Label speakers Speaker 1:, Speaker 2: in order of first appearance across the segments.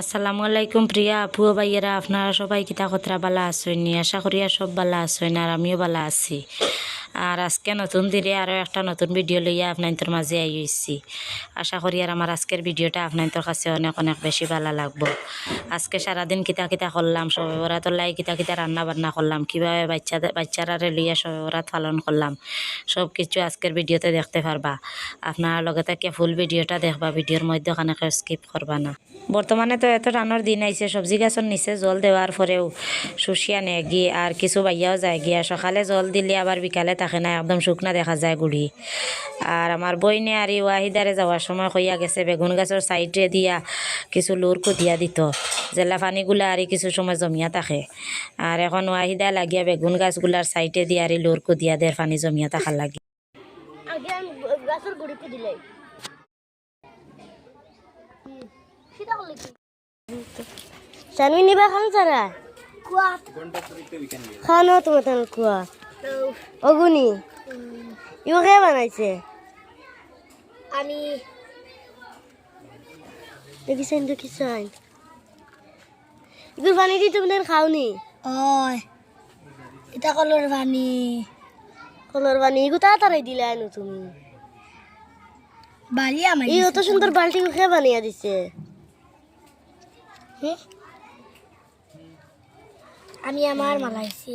Speaker 1: আসসালামু আলাইকুম প্রিয়া আপু ভাইয়েরা, আপনারা সবাই কিতা কতরা বালা আসেননি আশা করিয়া সব বালা আসেন আর আমিও বালা আছি। আর আজকে নতুন দিনে আরও একটা নতুন ভিডিও লইয়া আপনার মাঝে আই হইছি আশা করি আর আমার আজকের ভিডিওটা আপনার কাছে অনেক অনেক বেশি ভালো লাগবো। আজকে সারাদিন কিতা কিতা করলাম, সবে বরাত লাই কিতা কিতা রান্না বান্না করলাম, কীভাবে বাচ্চা, বাচ্চারা লইয়া সবে বরাত পালন করলাম সব কিছু আজকের ভিডিওতে দেখতে পারবা। আপনার লগে থেকে ফুল ভিডিওটা দেখবা ভিডিওর মধ্যে ওখানে স্কিপ করবা না। বর্তমানে তো এত রানোর দিন আইছে, সবজি গাছের নিচে জল দেওয়ার পরেও শুষিয়া নেয় গিয়ে আর কিছু বাইয়াও যায় গিয়া সকালে জল দিলে আবার বিকালে থাকে না একদম শুকনা দেখা যায় গুড়ি। আর আমার বইনে আর ওয়াহিদারে যাওয়ার সময় কইয়া গেছে বেগুন গাছের সাইডে দিয়া কিছু লুর দিয়া দিত জেলা পানিগুলা আর কিছু সময় জমিয়া থাকে। আর এখন ওয়াহিদা লাগিয়া বেগুন গাছগুলার সাইডে দিয়া আর লুর দিয়া দের পানি জমিয়া থাকার লাগে।
Speaker 2: গাছের গুড়িতে দিলে। খান সারা কুয়া খানো তোমার কুয়া অগুনি কে বানাইছে? আমি দেখিছেন দেখিছেন ইগুর পানি দি তুমি খাওনি ওই এটা কলর পানি কলর পানি ইগু তাড়াতাড়ি দিলে আনো তুমি। বাড়ি আমার ই অত সুন্দর বালতি কে বানিয়ে দিছে? আমি আমার মালাইছি।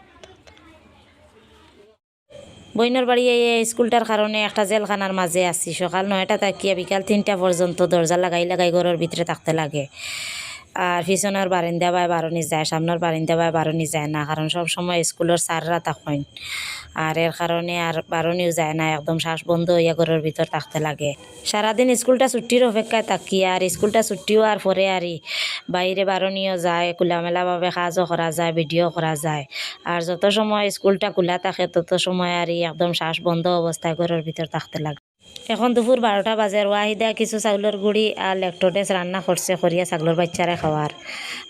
Speaker 1: বইনের বাড়ি এই স্কুলটার কারণে একটা জেলখানার মাঝে আছি। সকাল নয়টা তাকিয়া বিকাল তিনটা পর্যন্ত দরজা লাগাই লাগাই ঘরের ভিতরে থাকতে লাগে। আর পিছনের বারিন্দা বাই বারণি যায়, সামনের বারিন্দা বাই বারণি যায় না, কারণ সব সময় স্কুলের স্যাররা তখন আর এর কারণে আর বারণিও যায় না, একদম শ্বাস বন্ধ হইয়া ঘরের ভিতর থাকতে লাগে। সারাদিন স্কুলটা ছুটির অপেক্ষায় থাকি, আর স্কুলটা ছুটি হওয়ার পরে আর বাইরে বারণিও যায়, খোলামেলাভাবে কাজও করা যায়, ভিডিও করা যায়। আর যত সময় স্কুলটা খোলা থাকে, তত সময় আর একদম শ্বাস বন্ধ অবস্থায় ঘরের ভিতর থাকতে লাগে। এখন দুপুর বারোটা বাজে ওয়াহিদা কিছু চাউলের গুড়ি আর লেকটোডেস রান্না করছে করিয়া ছাগলের বাচ্চারে খাওয়ার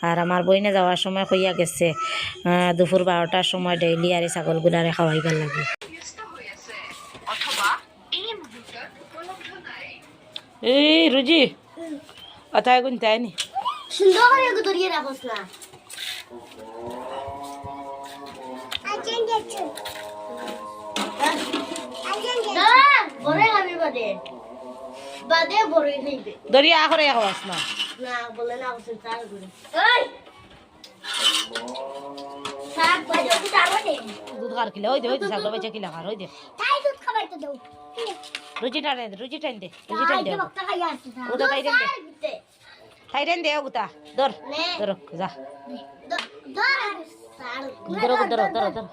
Speaker 1: আর আমার বইনে যাওয়ার সময় কইয়া গেছে। দুপুর বারোটার সময় ডেইলি আর এই ছাগলগুলারে খাওয়াইবার লাগে। এই রুজি অথায় গুণ তাই নি।
Speaker 2: সুন্দর বাদে। বাদে বড়ই খাইবে।
Speaker 1: দরিয়া না
Speaker 2: না, বলে না, করে। শাক ভাজি চাল দে।
Speaker 1: দুধ খার কিলা ওই দে ওই দে ছাগলের বাচ্চা কিলা খার ওই দে
Speaker 2: তাই দুধ খাবাইতে দাও।
Speaker 1: রুজি টান দে রুজি টান দে রুজি টান দে
Speaker 2: বক্তা খাইয়া আসছে,
Speaker 1: ওটা তাই দেন দে। খাই রেন দে গুতা
Speaker 2: নে,
Speaker 1: ধর যা
Speaker 2: দ- ধর, চাল।
Speaker 1: ধরো ধরো ধরো ধরো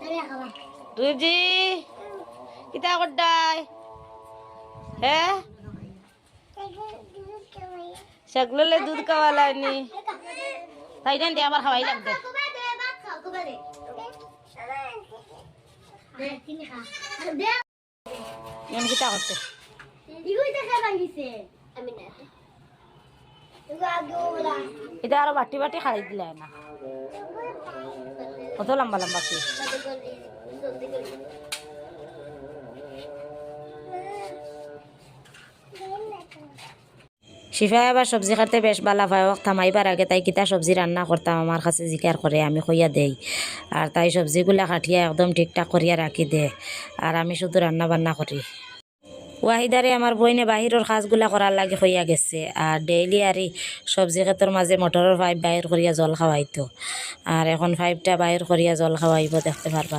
Speaker 2: তাই
Speaker 1: কিতা করডাই হ্যাঁ ছাগললে দুধ খাওয়ালানি তাই রেন দে আবার খাওয়াই লাগবে কিতা করতে
Speaker 2: না।
Speaker 1: এটা আরও বাটি বাটি খাই দিলে না কত লম্বা লম্বা কি শিফাই আবার সবজি কাটতে বেশ বালা পায় থামাইবার আগে তাই কিতা সবজি রান্না করতাম, আমার কাছে জিকার করে, আমি কইয়া দেই। আর তাই সবজিগুলা কাটিয়া একদম ঠিকঠাক করিয়া রাখি দে, আর আমি শুধু রান্না বান্না করি। ওয়াহিদারে আমার বইনে বাহিরের কাজগুলা করার লাগে হইয়া গেছে, আর ডেইলি আর সবজি ক্ষেতের মাঝে মটরের পাইপ বাহির করিয়া জল খাওয়াইতো। আর এখন পাইপটা বাহির করিয়া জল খাওয়াইব, দেখতে পারবা।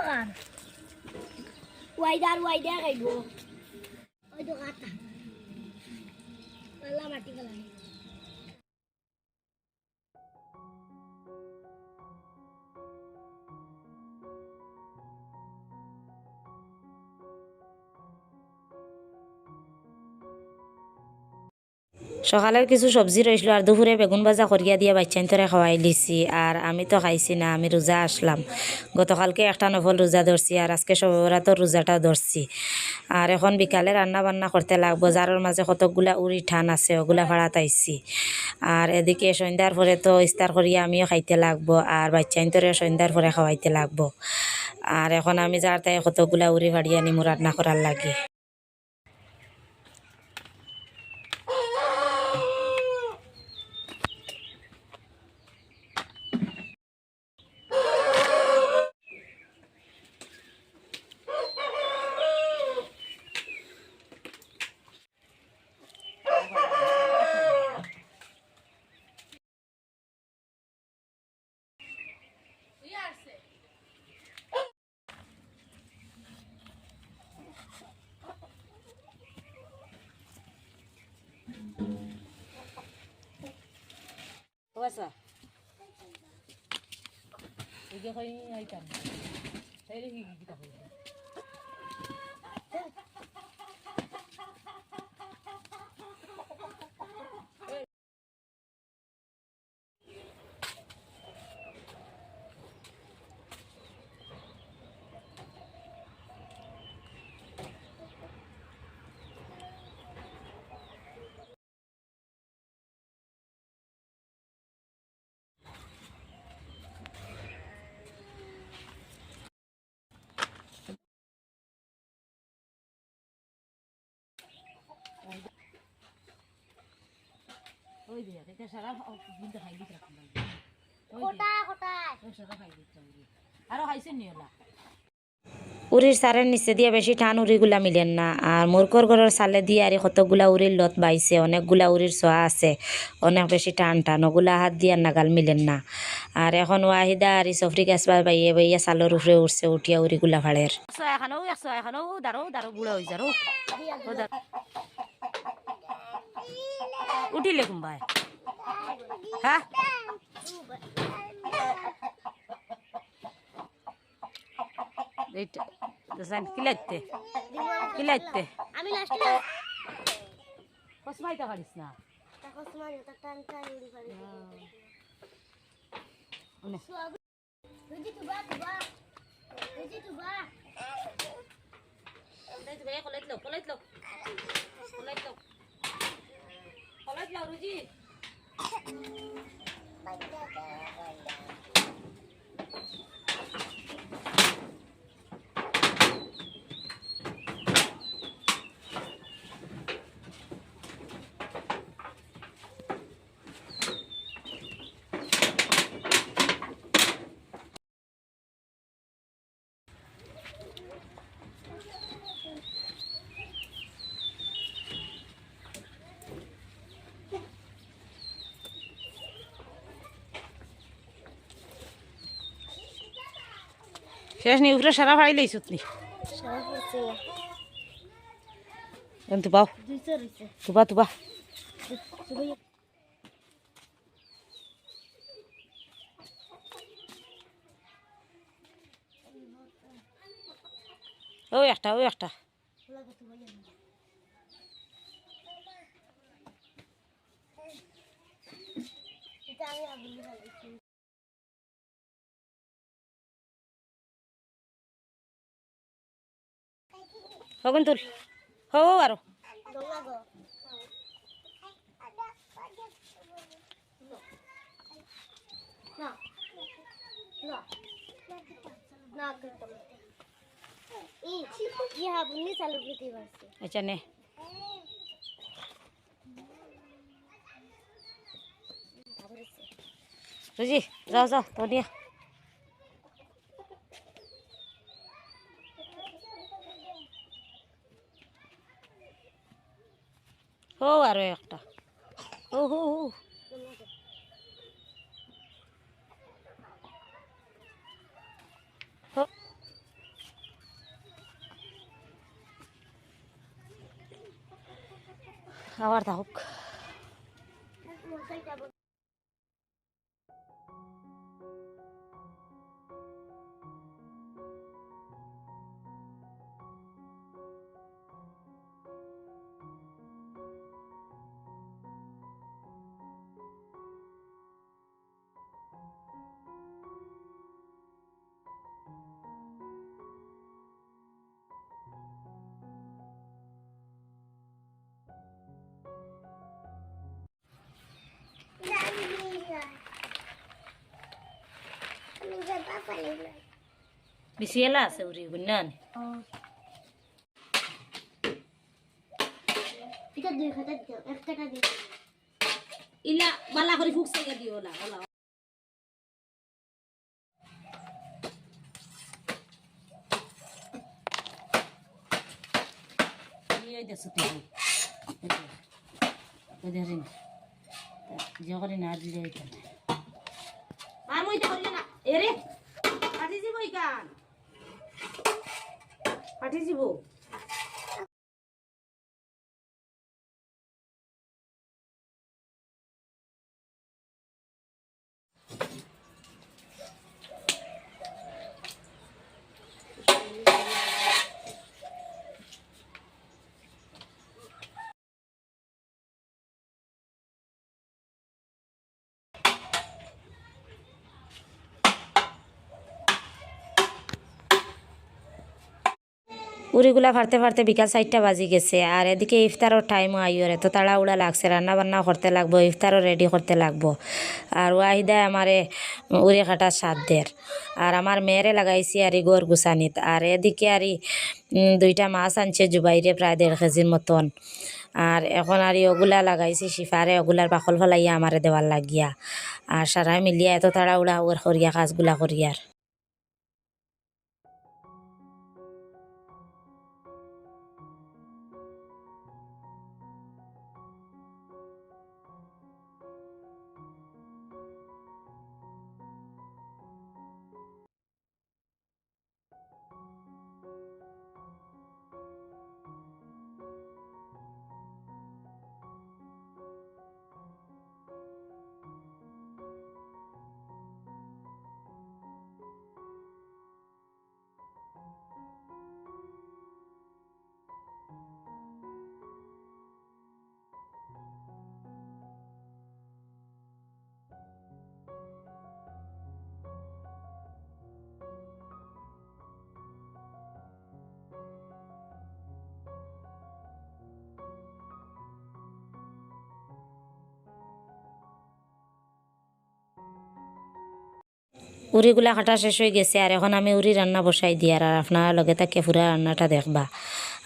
Speaker 2: পাকার ওয়াইদার ওয়াইদা খাইব ওই তো কাটা পাল্লা মাটি গেলাম
Speaker 1: সকালের কিছু সবজি রইছিল আর দুপুরে বেগুন ভাজা করিয়া দিয়ে বাচ্চান তোরে খাওয়াই লিছি আর আমি তো খাইছি না, আমি রোজা আসলাম। গতকালকে একটা নফল রোজা ধরছি আর আজকে সবরাতর রোজাটা ধরছি আর এখন বিকালে রান্না বান্না করতে লাগবো যার মাঝে কতকগুলা উড়ি ঠান আছে ওগুলা ভাড়াত আইছি। আর এদিকে সন্ধ্যার পরে তো ইস্তার করিয়া আমিও খাইতে লাগবো আর বাচ্চাইন তোরে সন্ধ্যার পরে খাওয়াইতে লাগবো। আর এখন আমি যার তাই কতকগুলা উড়ি ভাড়িয়া নিমু রান্না করার লাগে।
Speaker 2: ওয়াসা এই যে হই আইতাম তাইলে কি কি কথা কোটা কোটা
Speaker 1: উরির সারের নিচে দিয়ে বেশি টান উড়িগুলা মিলেন না। আর মুরকর ঘরের সালে দিয়ে আর কতগুলা উরির লত বাইছে অনেকগুলা উরির ছোঁয়া আছে অনেক বেশি টান টান ওগুলা হাত দিয়ে নাগাল মিলেন না। আর এখন ওয়াহিদা আর সফরি গাছবা বাইয়ে বাইয়ে সালোর উপরে উঠছে উঠিয়া উরিগুলা ফাড়ের। এখানেও এখানেও দাঁড়ো দাঁড়ো বুড়ো হয়ে যারো উঠিলে কুম্বাই হ্যাঁ এইটা দেখান কিলাইতে কিলাইতে
Speaker 2: আমি লাস্টে
Speaker 1: কসমাইতে পারিস না
Speaker 2: এটা টান টান উড়ি পারি রুজি তুবা তুবা রুজি তুবা
Speaker 1: কলাইত লো কলাইত লো কলাইত লো কলাইত লো রুজি শেষ নি উপরে সারা ফাড়ি লইছ তুই
Speaker 2: সারা করছে
Speaker 1: তু পাও
Speaker 2: দুইশো রয়েছে
Speaker 1: তুবা তুবা। ও একটা ও একটা।
Speaker 2: আমি
Speaker 1: হগুন তুল হো
Speaker 2: আরও
Speaker 1: আচ্ছা নে রুজি যাও যাও তো নিয়ে ও আরও একটা। ও হো হো। আবার থাকুক বিছিয়েলা আছে উড়ি বুঝলেন
Speaker 2: এটা দুই হাজার দিও এক টাকা দিও
Speaker 1: ইলা বালা করে ফুকছে দিও না বালা এই দেখছ তুই ওই দেখেন যে করে না দিলে এটা আর মই করলে না এরে পাঠি যাব ইকান পাঠি যাব উড়িগুলা ফাড়তে ফাড়তে বিকাল চারটা বাজি গেছে। আর এদিকে ইফতারও টাইমও আইরে তো তাড়াহুড়া লাগছে রান্না বান্না করতে লাগবো, ইফতারও রেডি করতে লাগবো। আর ওয়াহিদায় আমারে উড়ি কাটা সাত দের। আর আমার মেয়েরে লাগাইছি আর ই গোর গুছানিত। আর এদিকে আর দুইটা মাছ আনছে জুবাইরে প্রায় দেড় কেজির মতন। আর এখন আর ওগুলা লাগাইছি শিফারে ওগুলার বাকল ফলাইয়া আমারে দেওয়ার লাগিয়া। আর সারা মিলিয়া এত তাড়াহুড়া ওর করিয়া, কাজগুলা করিয়ার। উড়িগুলা কাটা শেষ হয়ে গেছে আর এখন আমি উড়ি রান্না বসাই দিই আর আপনার লগে তাকে পুরা রান্নাটা দেখবা।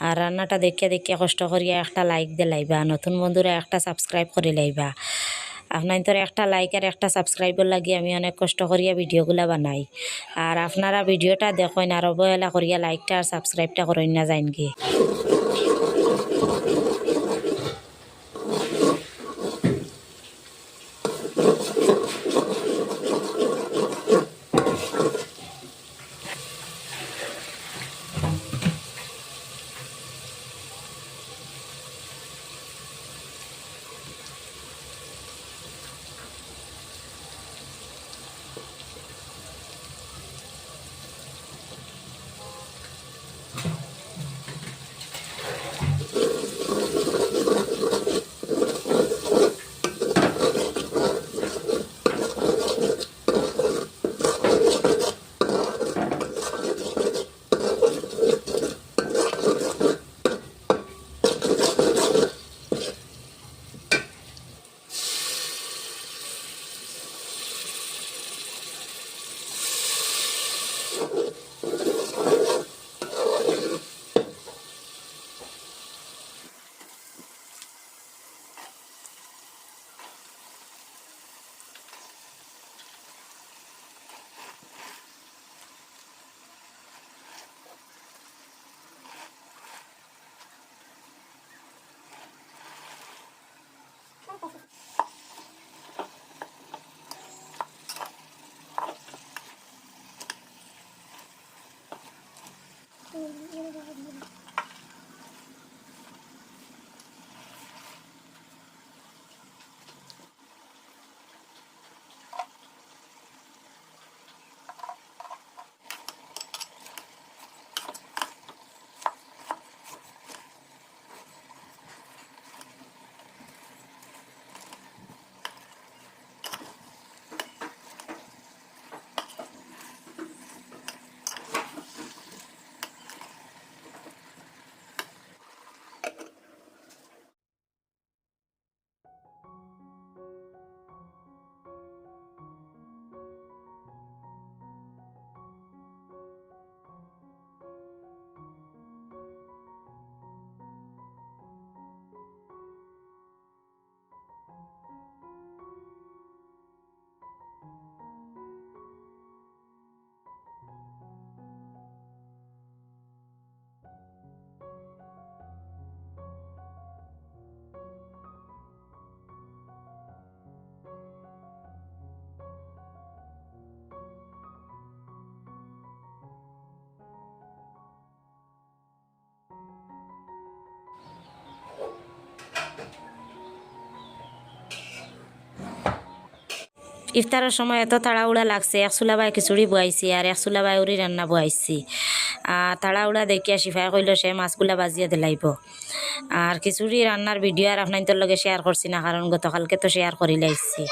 Speaker 1: আর রান্নাটা দেখে দেখে কষ্ট করিয়া একটা লাইক দিয়ে লাইবা, নতুন বন্ধুরা একটা সাবস্ক্রাইব করে লাইবা। আপনার তোর একটা লাইক আর একটা সাবস্ক্রাইবার লাগি আমি অনেক কষ্ট করিয়া ভিডিওগুলা বানাই। আর আপনারা ভিডিওটা দেখেন আর অবহেলা করিয়া লাইকটা আর সাবস্ক্রাইবটা করেন না যাইন গিয়ে 嗯 ইফতারের সময় এত তাড়াউড়া লাগছে, এক চুলাবাই খিচুড়ি বয়াইছি আর এক চুলাবাই উড়ি রান্না বয়াইছি আর তাড়াহুড়া দেখিয়া সিফাই কইল সে মাছগুলা বাজিয়ে দিলাইব। আর খিচুড়ি রান্নার ভিডিও আর আপনার লগে শেয়ার করছি না, কারণ গতকালকে তো শেয়ার করি লাইছি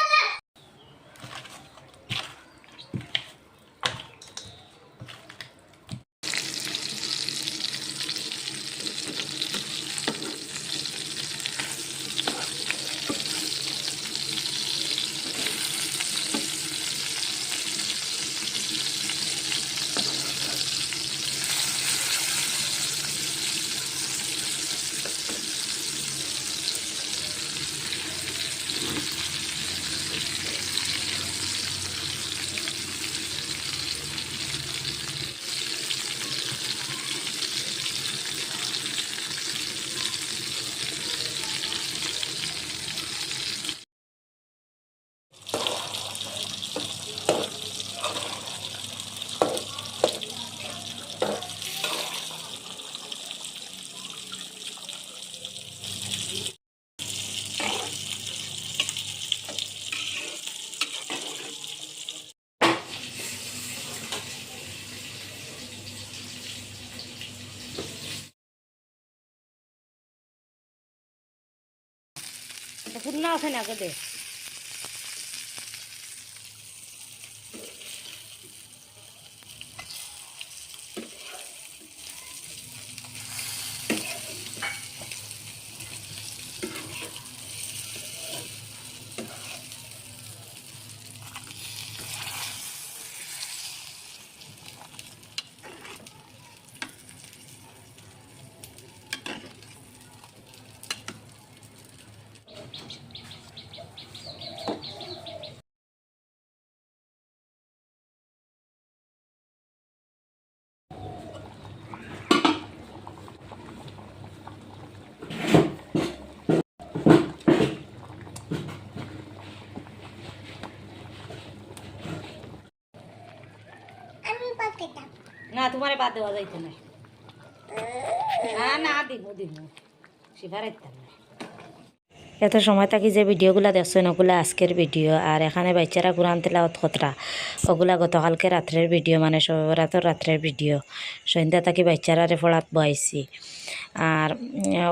Speaker 1: না ওখানে না, তোমার বাদ দেওয়া যাইতো না না না, দিব ইত্যাদি এত সময় থাকি যে ভিডিওগুলো দেখছেন ওগুলা আজকের ভিডিও। আর এখানে বাচ্চারা কোরআন তেলাওয়াত খতরা। ওগুলা গতকালকে রাত্রের ভিডিও মানে সবরাতর রাত্রের ভিডিও। সন্ধ্যা থাকি বাচ্চারারে ফড়াত বয়াইছি। আর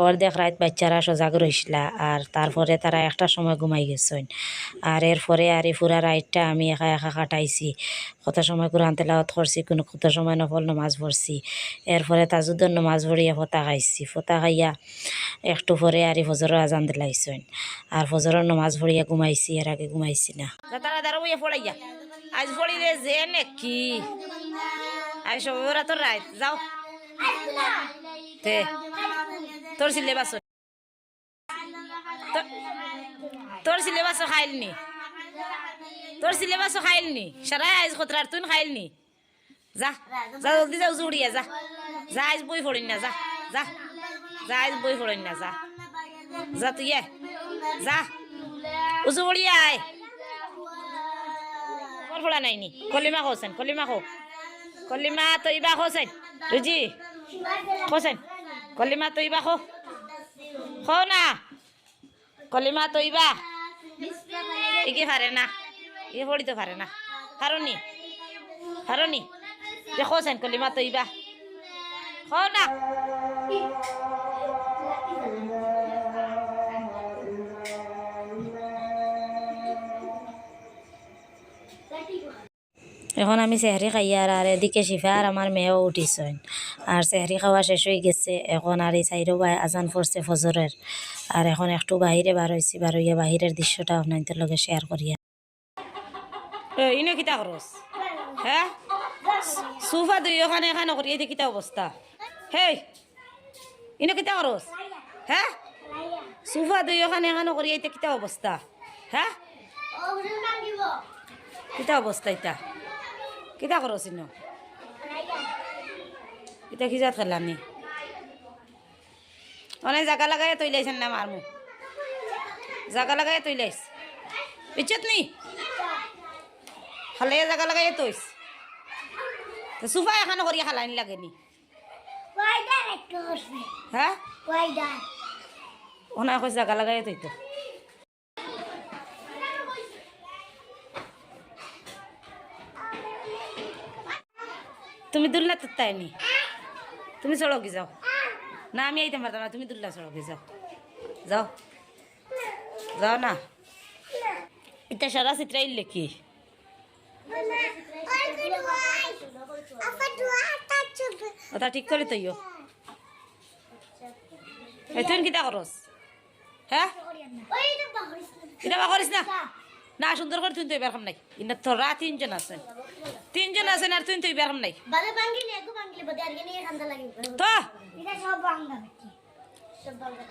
Speaker 1: অর্ধেক রাত বাচ্চারা সজাগ রইছিলা। আর তারপরে তারা একটা সময় ঘুমাই গেছেন। আর এরপরে আর এই পুরা রাইটটা আমি একা একা কাটাইছি। কত সময় কোরআন তেলাওয়াত করছি, কোনো কত সময় নফল নমাজ পড়ছি। এরপরে তাজুদ্দর নমাজ পড়িয়া ফতা খাইছি। ফতা খাইয়া একটু পরে আর ফজরের আজান দিলাইছেন। আর ফজরের নমাজ পড়িয়া ঘুমাইছি, এর আগে ঘুমাইছি না। আজ পড়ি রে যে নাকি? তোর রাত, যাও। তে, তোর সিলেবাস তোর সিলেবাস খাইলনি? তোর সিলেবাস খাইলনি সারাই আজ খতরার তুই খাইলনি যা যা, জলদি যা উজু উড়িয়া যা। যা আজ বই পড়িন না, যা যা। যা আজ বই পড়িন না, যা। যা, তুই। যা। উজু উড়িয়া আয় তোর ফোড়া নাইনি? কলিমা খোসেন কলিমা খো কলিমা তৈবা খোসেন রুজি খোসেন কলিমা তৈবা খো খো না। কলিমা তৈবা। ইকে পারে না। ইয়ে পড়িতে পারে না। হারনি হারনি দেখো সেন কলিমা তৈবা হ না। এখন আমি চেহারি খাইয়ার আর এদিকে শিফা আর আমার মেয়েও উঠিছেন। আর চেহারি খাওয়া শেষ হয়ে গেছে। এখন আর এই সাইডও আজান পড়ছে ফজরের আর এখন একটু বাহিরে বার হয়েছি বার হইয়া বাহিরের দৃশ্যটা আপনাদের লগে শেয়ার করিয়া ইনে কিতা খরচ হ্যাঁ সুফা দুই ওখানে এখানে করি এই কিতা অবস্থা হেই ইনে কিতা খরচ হ্যাঁ সুফা দুই ওখানে এখানে করি এই কিতা অবস্থা হ্যাঁ কিতা অবস্থা ইতা? কিতা করছ ইনো ইতা খিজাত খেলাম নি অনেক জাগা লাগাই তৈলাইছেন না মারমু জাগা লাগাই তৈলাইছ পিছত নি? খালে জাগা লাগাই তৈস তো সুফা এখানে করিয়া খালাইনি লাগে নি? হ্যাঁ ওনা কইস জাগা লাগাই তৈতো তুমি দুল্লা তো তাইনি তুমি সড়কে যাও। না, আমি আইতে পারতাম না, তুমি দুল্লা সড়কে যাও। যাও। যাও না। এটা সারা চিত্রা ইল্লে কি? ওটা ঠিক করে তৈও তুই কিতা করস? হ্যাঁ? কিতা বা করিস না? না, সুন্দর করে তুই তো এবার নাই। ইনা তোরা তিনজন আছে। তিনজন আছেন আর তুই তুই এবার খাম নাই।
Speaker 2: বালে
Speaker 1: তো?
Speaker 2: সব বাংলা সব বাঙ্গা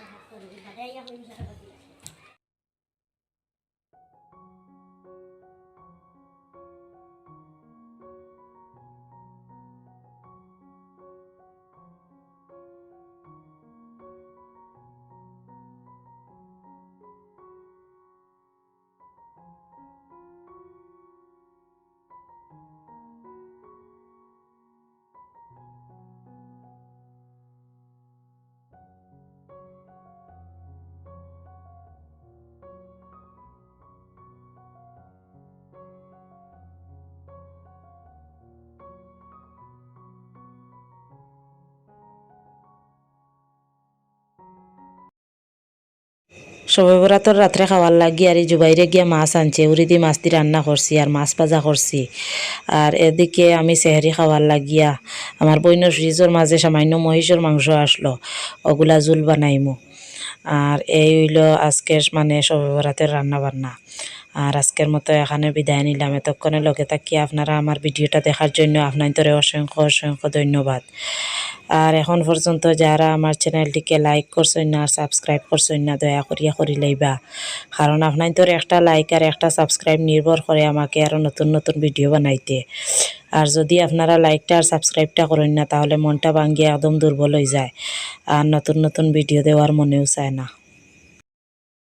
Speaker 1: সবে বরাতর রাত্রে খাওয়ার লাগি আর এই জুবাইরে গিয়া মাছ আনছে, উড়ি দিয়ে মাছ দিয়ে রান্না করছি আর মাছ ভাজা করছি। আর এদিকে আমি সেহারি খাওয়ার লাগিয়া আমার বইনের ফ্রিজের মাঝে সামান্য মহিষের মাংস আসলো, ওগুলা জুল বানাইমু। আর এই হইল আজকের মানে সবে বরাতের রান্না বান্না আর আজকের মতো এখানে বিদায় নিলাম। এতক্ষণে লগে থাকি। আপনারা আমার ভিডিওটা দেখার জন্য আপনার অসংখ্য অসংখ্য ধন্যবাদ। আর এখন পর্যন্ত যারা আমার চ্যানেলটিকে লাইক করছেন না আর সাবস্ক্রাইব করছেন না, দয়া করিয়া করি লইবা। কারণ আপনার তোর একটা লাইক আর একটা সাবস্ক্রাইব নির্ভর করে আমাকে আরও নতুন নতুন ভিডিও বানাইতে। আর যদি আপনারা লাইকটা আর সাবস্ক্রাইবটা করেন না, তাহলে মনটা ভাঙ্গিয়ে একদম দুর্বল হয়ে যায়। আর নতুন নতুন ভিডিও দেওয়ার মনেও চায় না।